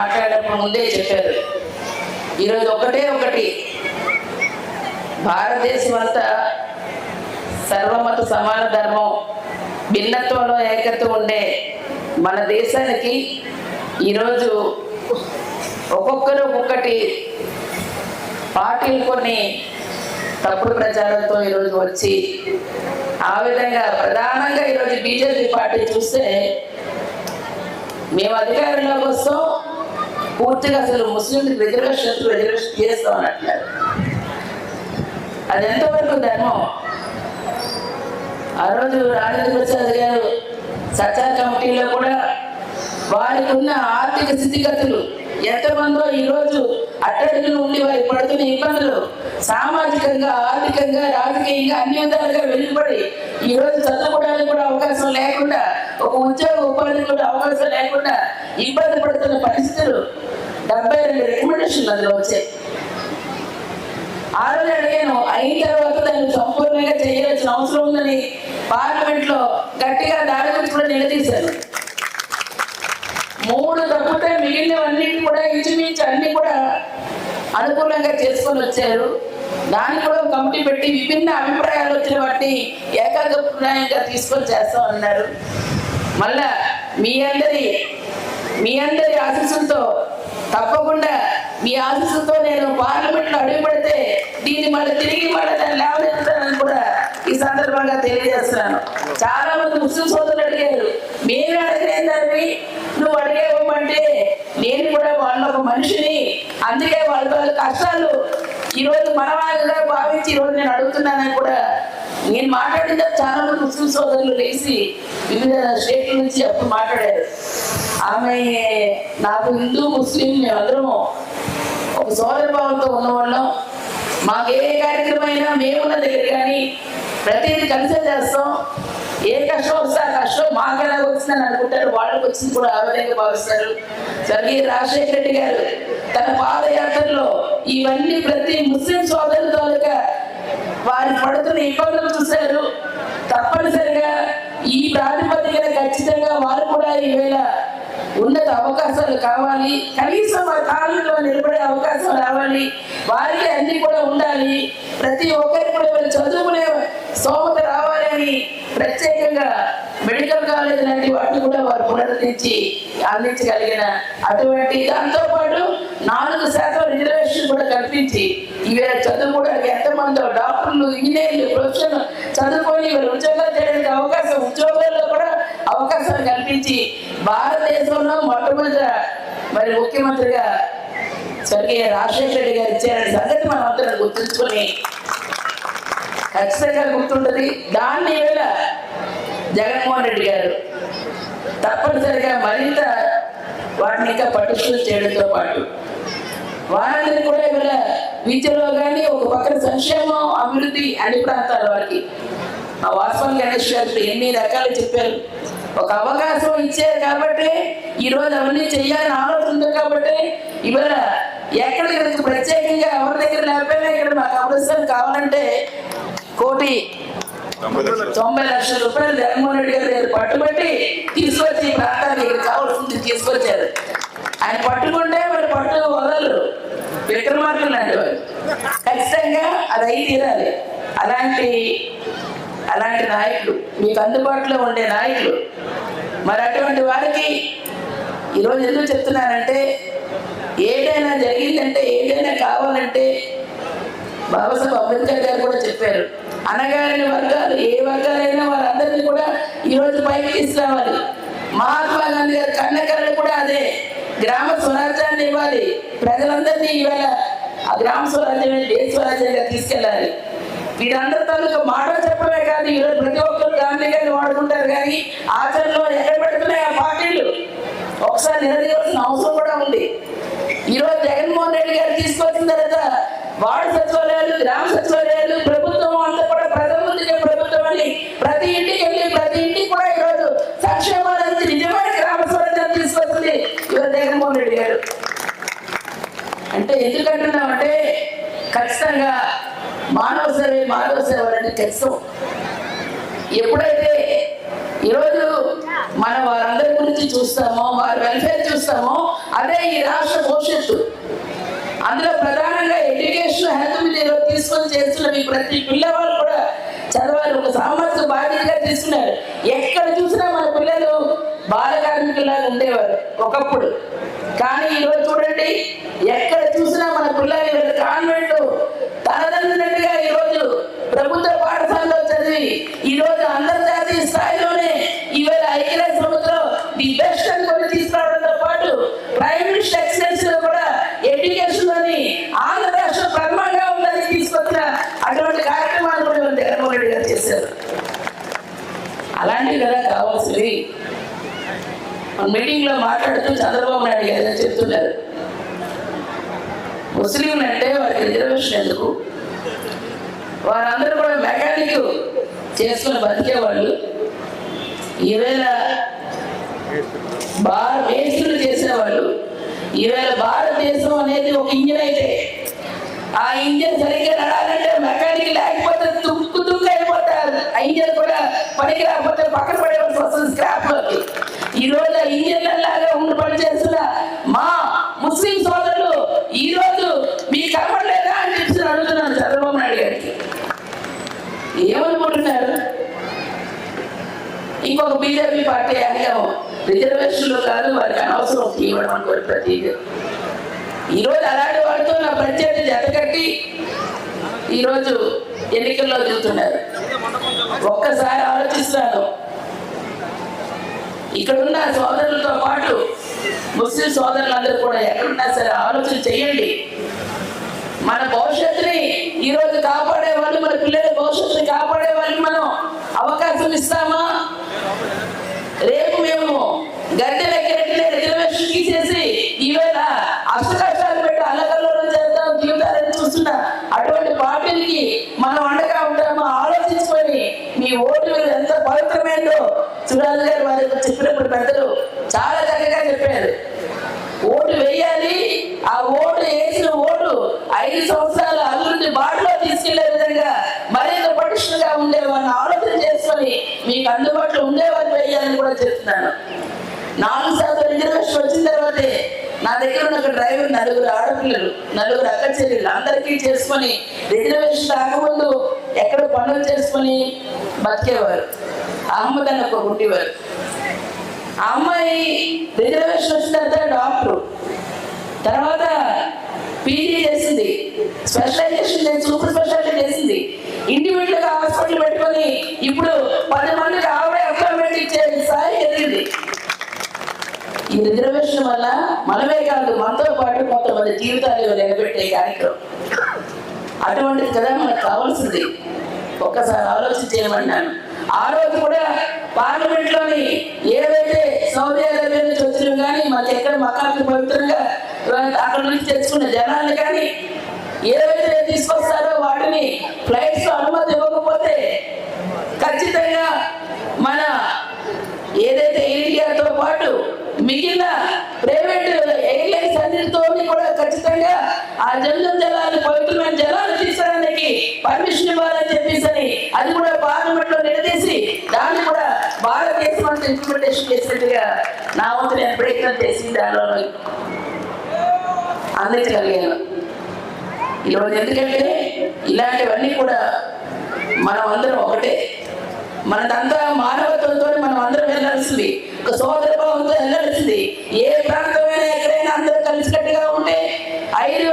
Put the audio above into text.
మాట్లాడేటప్పుడు ముందే చెప్పారు. ఈరోజు ఒకటే ఒకటి. భారతదేశం అంతా సర్వమత సమాన ధర్మం భిన్నత్వంలో ఏకత్వం ఉండే మన దేశానికి ఈరోజు ఒక్కొక్కరు ఒక్కొక్కటి పార్టీలు కొన్ని తప్పుడు ప్రచారంతో ఈరోజు వచ్చి ఆ విధంగా ప్రధానంగా ఈరోజు బీజేపీ పార్టీ చూస్తే మేము అధికారంలోకి వస్తాం పూర్తిగా అసలు ముస్లింలకు రిజర్వేషన్ రిజర్వేషన్ చేస్తాం అని అంటున్నారు. అది ఎంతవరకు ధర్మం? ఆ రోజు రాజేంద్ర ప్రసాద్ గారు సత్తా కమిటీలో కూడా వారికి ఉన్న ఆర్థిక స్థితిగతులు ఎంతమందో ఈరోజు అట్టడుగులు ఉండి వారికి పడుతున్న ఇబ్బందులు సామాజికంగా ఆర్థికంగా రాజకీయంగా అన్ని విధాలుగా వెలువడి ఈ రోజు చదువుకోవడానికి కూడా అవకాశం లేకుండా ఒక ఉద్యోగ ఉపాధి కూడా అవకాశం లేకుండా ఇబ్బంది పడుతున్న పరిస్థితులు డెబ్బై రెండు రికమెండేషన్లు అందులో వచ్చాయి. ఆ రోజు అడిగాను అయిన తర్వాత దాన్ని సంపూర్ణంగా చేయాల్సిన అవసరం ఉందని పార్లమెంట్లో గట్టిగా దాడి గురించి కూడా నిలదీశారు. మూడు తప్పితే మిగిలినవన్నీ కూడా ఇంచుమించు అన్ని కూడా అనుకూలంగా చేసుకొని వచ్చారు. దాన్ని కూడా కమిటీ పెట్టి విభిన్న అభిప్రాయాలు వచ్చిన వాటిని ఏకాభిప్రాయంగా తీసుకొని చేస్తాం అన్నారు మళ్ళా మీ అందరి మీ అందరి ఆశీస్సులతో తప్పకుండా మీ ఆశీస్సులతో నేను పార్లమెంట్లో అడుగు పెడితే దీన్ని మళ్ళీ తిరిగి మళ్ళీ దాన్ని లేవనెత్తుతానని కూడా ఈ సందర్భంగా తెలియజేస్తున్నాను. చాలా మంది ముస్లిం సోదరులు అడిగారు మేము అడిగిన దాన్ని నువ్వు అడిగేవ్వమంటే నేను కూడా వాళ్ళ ఒక మనిషిని అందుకే వాళ్ళ వాళ్ళ కష్టాలు ఈరోజు మన వాళ్ళగా భావించి ఈరోజు నేను అడుగుతున్నానని కూడా నేను మాట్లాడిన చాలా మంది ముస్లిం సోదరులు లేచి వివిధ స్టేట్ల నుంచి అప్పుడు మాట్లాడారు. ఆమె నాకు హిందూ ముస్లిం మేమందరము ఒక సోదర భావంతో ఉన్నవాళ్ళం. మాకు ఏ కార్యక్రమం అయినా మేమున్న దగ్గర కానీ ప్రతిదీ కలిసే చేస్తాం. ఏ కష్టం వస్తే ఆ కష్టం మాకెలా వచ్చిందని అనుకుంటారు. వాళ్ళకి వచ్చింది కూడా ఆ విధంగా భావిస్తారు. స్వర్గీయ రాజశేఖర రెడ్డి గారు తన పాదయాత్రలో ఇవన్నీ ప్రతి ముస్లిం సోదరులు వారు పడుతున్న ఇబ్బందులు చూశారు? తప్పనిసరిగా ఈ ప్రాతిపదికన ఖచ్చితంగా వారు కూడా ఈవేళ ఉన్నత అవకాశాలు కావాలి. కనీసం వారి కాలంలో నిలబడే అవకాశం రావాలి. వారికి అన్ని కూడా ఉండాలి. ప్రతి ఒక్కరికి కూడా వీళ్ళు చదువుకునే సోమత రావాలి అని ప్రత్యేకంగా మెడికల్ కాలేజ్ లాంటి వాటిని కూడా వారు పునరుద్ధరించి అందించగలిగిన అటువంటి దాంతోపాటు నాలుగు శాతం రిజర్వేషన్ కూడా కల్పించి ఈవేళ చదువుకోవడానికి ఎంతమందో డాక్టర్లు ఇంజనీర్లు ప్రొఫెషన్ చదువుకొని వీళ్ళు ఉద్యోగాలు చేయడానికి అవకాశం ఉద్యోగాల్లో కూడా అవకాశం కల్పించి భారతదేశంలో మొట్టమొదట మరి ముఖ్యమంత్రిగా స్వర్గీయ రాజశేఖర రెడ్డి గారు ఇచ్చారని సంగతి మనం అందరం గుర్తుంచుకొని ఖచ్చితంగా గుర్తుంటుంది. దాన్ని వేళ జగన్మోహన్ రెడ్డి గారు తప్పనిసరిగా మరింత వాటిని ఇంకా పటిష్టం చేయడంతో పాటు వారందరినీ కూడా ఇవాళ విద్యలో కానీ ఒక పక్కన సంక్షేమం అభివృద్ధి అన్ని ప్రాంతాల వారికి. ఆ వాస్పల్ గణేష్ గారు ఎన్ని రకాలు చెప్పారు. ఒక అవకాశం ఇచ్చారు కాబట్టి ఈరోజు అవన్నీ చెయ్యాలని ఆలోచన ఉంది కాబట్టి ఇవాళ ఎక్కడ ప్రత్యేకంగా ఎవరి దగ్గర లేకపోయినా ఇక్కడ మాకు అవసరం కావాలంటే కోటి తొంభై లక్షల రూపాయలు జగన్మోహన్ రెడ్డి గారి దగ్గర పట్టుబట్టి తీసుకొచ్చి ఈ ప్రాంతానికి ఇక్కడ కావాల్సింది తీసుకొచ్చారు. ఆయన పట్టుకుంటే విక్రమార్కులు లాంటి వారు. ఖచ్చితంగా అది అయి తీరాలి. అలాంటి అలాంటి నాయకులు మీకు అందుబాటులో ఉండే నాయకులు. మరి అటువంటి వారికి ఈరోజు ఎందుకు చెప్తున్నానంటే ఏదైనా జరిగిందంటే ఏదైనా కావాలంటే బాబాసాహెబ్ అంబేద్కర్ గారు కూడా చెప్పారు. అనగారిన వర్గాలు ఏ వర్గాలైనా వారందరినీ కూడా ఈరోజు పైకి తీసుకురావాలి. మహాత్మా గాంధీ గారి కన్నకర్రలు కూడా అదే. గ్రామ స్వరాజ్యాన్ని ఇవ్వాలి. ప్రజలందరినీ ఇవాళ ఆ గ్రామ స్వరాజ్యం దేశ స్వరాజ్యంగా తీసుకెళ్ళాలి? వీరందరి తాలూకా మాట చెప్పలే కానీ ఈరోజు ప్రతి ఒక్కరు గాంధీ గారిని వాడుకుంటారు కానీ ఆచరణలో ఎక్కడ పెడుతున్నాయి ఆ పార్టీలు? ఒకసారి నిలదీయాల్సిన అవసరం కూడా ఉంది. ఈరోజు జగన్మోహన్ రెడ్డి గారు తీసుకొచ్చిన తర్వాత వార్డు సచివాలయాలు గ్రామ సచివాలయాలు ప్రభుత్వం ఖచ్చితంగా మానవ సేవే మానవ సేవ అనేది తెలుసు. ఎప్పుడైతే ఈరోజు మన వారందరి గురించి చూస్తామో వారి వెల్ఫేర్ చూస్తామో అదే ఈ రాష్ట్ర భవిష్యత్తు. అందులో ప్రధానంగా ఎడ్యుకేషన్ హెల్త్ మీద తీసుకొని చేస్తున్న మీ ప్రతి పిల్లవాళ్ళు కూడా చదవాలి ఒక సామాజిక బాధ్యతగా తీసుకున్నారు. ఎక్కడ చూసినా మన పిల్లలు బాల కార్మికులాగా ఉండేవారు ఒకప్పుడు. కానీ ఈరోజు చూడండి ఎక్కడ చూసినా మన పిల్లలు వీళ్ళ కాన్వెంట్ తనదండ్రులుగా ఈరోజు ప్రభుత్వ పాఠశాలలో చదివి ఈరోజు అంతర్జాతీయ స్థాయిలోనే ఈవేళ ఐక్యరాజ్య సమితిలో ది బెస్ట్ అని కొన్ని తీసుకురావడంతో పాటు ప్రైమ్ మినిస్టర్ ఎక్సలెన్స్లో కూడా ఎడ్యుకేషన్లోని ఆంధ్ర రాష్ట్రం ప్రమాణంగా ఉందని తీసుకొచ్చిన అటువంటి కార్యక్రమాలు కూడా జగన్మోహన్ రెడ్డి గారు చేశారు. అలాంటివి కదా కావాల్సింది మీటింగ్లో మీటింగ్లో మాట్లాడుతూ చంద్రబాబు నాయుడు గారు చెప్తున్నారు. ముస్లింలు అంటే వారికి రిజర్వేషన్ ఎందుకు? వారందరూ కూడా మెకానిక్ చేసుకుని బతికేవాళ్ళు. ఈవేళ బాగా మేస్త్రులు చేసేవాళ్ళు. ఈవేళ భారతదేశం అనేది ఒక ఇంజిన్ అయితే ఆ ఇంజిన్ సరిగ్గా నడాలంటే మెకానిక్ లేకపోతే తుక్కు తుక్కు అయిపోతారు. ఆ ఇంజిన్ కూడా పనికి రాకపోతే పక్కన పడేవాల్సి వస్తుంది స్క్రాప్లోకి. ఈ రోజు ఆ ఉండి పనిచేస్తున్న మా ముస్లిం సోదరులు ఈ రోజు మీ కనపడలేదా అని చెప్పి అడుగుతున్నాను చంద్రబాబు నాయుడు గారికి. ఏమనుకుంటున్నారు? ఇంకొక బీజేపీ పార్టీ అడిగాము రిజర్వేషన్లు కాదు వారికి అనవసరం ఇవ్వడం అనుకోరు ప్రతి ఈరోజు అలాంటి వాడితో నా ప్రత్యర్థి జతకట్టి ఈరోజు ఎన్నికల్లో దిగుతున్నారు. ఒక్కసారి ఆలోచిస్తాను. ఇక్కడ ఉన్న సోదరులతో పాటు ముస్లిం సోదరులందరూ కూడా ఎక్కడున్నా సరే ఆలోచన చేయండి. మన భవిష్యత్తుని ఈ రోజు కాపాడే వాళ్ళు మన పిల్లల భవిష్యత్తుని కాపాడే వాళ్ళకి మనం అవకాశం ఇస్తామా? రేపు మేము గడ్డలెక్కినట్లే రిజర్వేషన్ తీసేసి ఈవేళ అసలు కష్టాలు పెట్టి అల్లకల్లో చేద్దాం జీవితాలని చూస్తున్నా అటువంటి పార్టీలకి మనం అండగా ఉంటామో? ఆలోచించుకొని మీ ఓటు మీద ఎంత పవిత్రమైందో చూడాలి గారు వారి చెప్పినప్పుడు పెద్దలు చాలా చక్కగా చెప్పారు. ఓటు వేయాలి ఆ ఓటు వేసిన ఓటు ఐదు సంవత్సరాల అభివృద్ధి బాటలో తీసుకెళ్ళే విధంగా మరింత పటిష్టంగా ఉండేవాడిని ఆలోచన చేసుకొని మీకు అందుబాటులో ఉండేవారు వేయాలని కూడా చెప్తున్నాను. నాలుగు శాతం రిజర్వేషన్ వచ్చిన తర్వాతే నా దగ్గర ఉన్న డ్రైవర్ నలుగురు ఆడపిల్లలు నలుగురు అక్క చెల్లెళ్ళు అందరికీ చేసుకొని రిజర్వేషన్ రాకముందు ఎక్కడ పనులు చేసుకుని బతికేవారు. అహ్మద్ అని ఒక ఉండేవారు ఆ అమ్మాయి రిజర్వేషన్ వచ్చిన తర్వాత డాక్టర్. తర్వాత పీజీ చేసింది. స్పెషలైజేషన్ చేసి సూపర్ స్పెషాలిటీ చేసింది. ఇండివిజువల్గా హాస్పిటల్ పెట్టుకొని ఇప్పుడు పది మందికి ఆవిడే అపాయింట్మెంట్ ఇచ్చే స్థాయి ఎదిగింది. ఈ రిజర్వేషన్ వల్ల మనమే కాదు మనతో పాటు కొంతమంది జీవితాలు నిలబెట్టే కార్యక్రమం. అటువంటిది కదా మనకు కావాల్సింది. ఒక్కసారి ఆలోచన చేయమన్నాను ఆ రోజు కూడా పార్లమెంట్లోని ఏవైతే సౌదీ అరేబియా నుంచి వచ్చినా కానీ మనకి ఎక్కడ మకాలకు పవిత్రంగా అక్కడ నుంచి తెచ్చుకున్న జనాలు కానీ ఏవైతే తీసుకొస్తారో వాటిని ఫ్లైట్స్లో అనుమతి ఇవ్వకపోతే ఖచ్చితంగా మన ఏదైతే ఇండియాతో పాటు మిగిలిన ప్రైవేట్ ఎయిర్లైన్స్ అన్నిటితో కూడా ఖచ్చితంగా ఆ జంజం జలాలు పవిత్రమైన జలాలు పర్మిషన్ ఇవ్వాలని చెప్పేసి అది కూడా పార్లమెంట్లో నిలదీసి దాన్ని కూడా భారతదేశం అంతా ఇంప్లిమెంటేషన్ చేసినట్టుగా నా వంతు నేను ప్రయత్నం చేసి దానిలో అందించగలిగాను ఈరోజు ఎందుకంటే ఇలాంటివన్నీ కూడా మనం అందరం ఒకటే. మనదంతా మానవత్వంతో మనం అందరం వెళ్ళాల్సింది. ఒక సోదర భావంతో వెళ్ళాల్సింది. ఏ ప్రాంతమైనా ఎక్కడైనా అందరూ కలిసికట్టుగా ఉంటే ఐదు